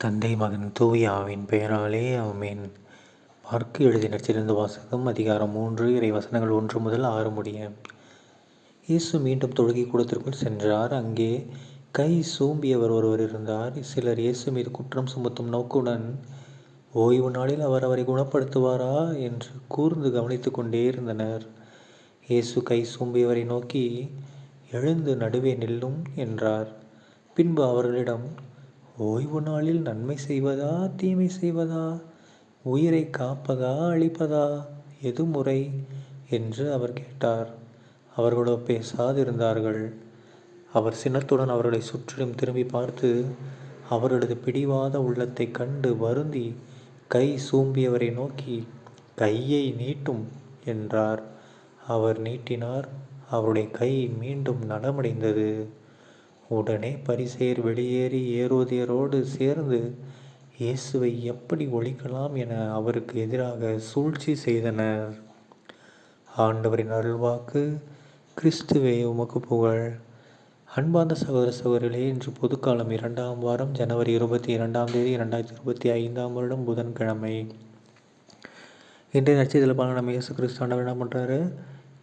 தந்தை மகன் தூயாவின் பெயராலே ஆமேன். மார்க்கு எழுதினர். சிறந்த வாசகம் அதிகாரம் மூன்று இறை வசனங்கள் ஒன்று முதல் ஆறு முடிய. இயேசு மீண்டும் தொழுகை கூடத்திற்குள் சென்றார். அங்கே கை சூம்பியவர் ஒருவர் இருந்தார். சிலர் இயேசு மீது குற்றம் சுமத்தும் நோக்குடன் ஓய்வு நாளில் அவர் அவரை குணப்படுத்துவாரா? என்று கூர்ந்து கவனித்து கொண்டே இருந்தனர். இயேசு கை சூம்பியவரை நோக்கி எழுந்து நடுவே நில்லும் என்றார். பின்பு அவர்களிடம் ஓய்வு நாளில் நன்மை செய்வதா தீமை செய்வதா உயிரை காப்பதா அழிப்பதா எது முறை? என்று அவர் கேட்டார். அவர்களோ பேசாதிருந்தார்கள். அவர் சினத்துடன் அவர்களை சுற்றிலும் திரும்பி பார்த்து அவர்களது பிடிவாத உள்ளத்தை கண்டு வருந்தி கை சூம்பியவரை நோக்கி கையை நீட்டும் என்றார். அவர் நீட்டினார். அவருடைய கை மீண்டும் நலமடைந்தது. உடனே பரிசெயர் வெளியேறி ஏரோதியரோடு சேர்ந்து இயேசுவை எப்படி ஒழிக்கலாம் என அவருக்கு எதிராக சூழ்ச்சி செய்தனர். ஆண்டவரின் அருள்வாக்கு கிறிஸ்துவே உமக்கு புகழ். அன்பார்ந்த சகோதர சகோதரிகளே இன்று பொதுக்காலம் இரண்டாம் வாரம் ஜனவரி இருபத்தி இரண்டாம் தேதி இரண்டாயிரத்தி இருபத்தி ஐந்தாம் வருடம் புதன்கிழமை. இன்றைய நட்சத்திரத்தில் நம்ம இயேசு கிறிஸ்தாண்டவர் என்ன பண்ணுறாரு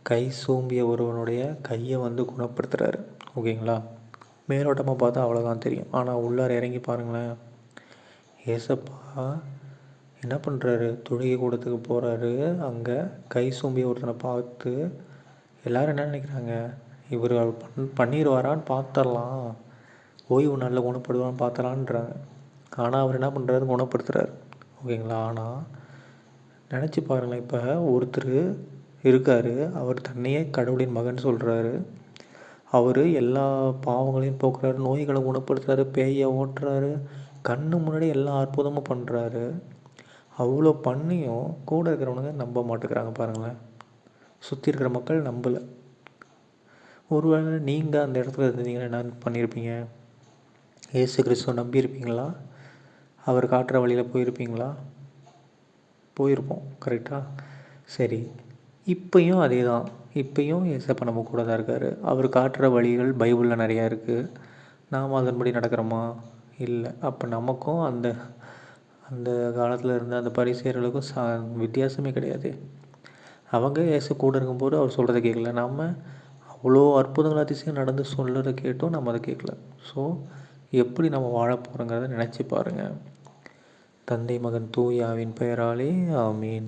கை சூம்பிய ஒருவனுடைய கையை வந்து குணப்படுத்துகிறாரு ஓகேங்களா? மேலோட்டமாக பார்த்தா அவ்வளோதான் தெரியும். ஆனால் உள்ளார இறங்கி பாருங்களேன். ஏசப்பா என்ன பண்ணுறாரு தொழுகை கூடத்துக்கு போகிறாரு அங்கே கை சூம்பி ஒருத்தனை பார்த்து எல்லோரும் என்ன நினைக்கிறாங்க? இவர் பண் பண்ணிடுவாரான்னு பார்த்துடலாம் ஓய்வு நல்ல குணப்படுவான்னு பார்த்தலான்றாங்க ஆனால் அவர் என்ன பண்ணுறாரு குணப்படுத்துகிறார் ஓகேங்களா? ஆனால் நினச்சி பாருங்களேன். இப்போ ஒருத்தர் இருக்கார். அவர் தன்னையே கடவுளின் மகன் சொல்கிறாரு அவர் எல்லா பாவங்களையும் போக்குறாரு நோய்களை குணப்படுத்துறாரு பேயை ஓட்டுறாரு கண்ணு முன்னாடி எல்லா அற்புதமும் பண்ணுறாரு அவ்வளோ பண்ணியும் கூட இருக்கிறவனுங்க நம்ப மாட்டேங்கிறாங்க பாருங்களேன். சுற்றி இருக்கிற மக்கள் நம்பலை. ஒருவேளை நீங்கள் அந்த இடத்துல இருந்தீங்கன்னா என்ன பண்ணியிருப்பீங்க ஏசு கிறிஸ்துவ நம்பியிருப்பீங்களா? அவர் காட்டுற வழியில் போயிருப்பீங்களா? போயிருப்போம் கரெக்டாக சரி. இப்பையும் அதே தான் இப்போயும் ஏசப்பா நம்ம கூட தான் இருக்கார். அவர் காட்டுற வழிகள் பைபிளில் நிறையா இருக்குது நாம் அதன்படி நடக்கிறோமா? இல்லை. அப்போ நமக்கும் அந்த அந்த காலத்தில் இருந்த அந்த பரிசெயர்களுக்கும் சா வித்தியாசமே கிடையாது. அவங்க ஏசு கூட இருக்கும்போது அவர் சொல்கிறத கேட்கல. நம்ம அவ்வளோ அற்புதங்கள் அதிசயம் நடந்து சொல்கிறத கேட்டும் நம்ம அதை கேட்கல. ஸோ எப்படி நம்ம வாழ போகிறோங்கிறத நினச்சி பாருங்கள் தந்தை மகன் தூயாவின் பெயராலே ஆமீன்.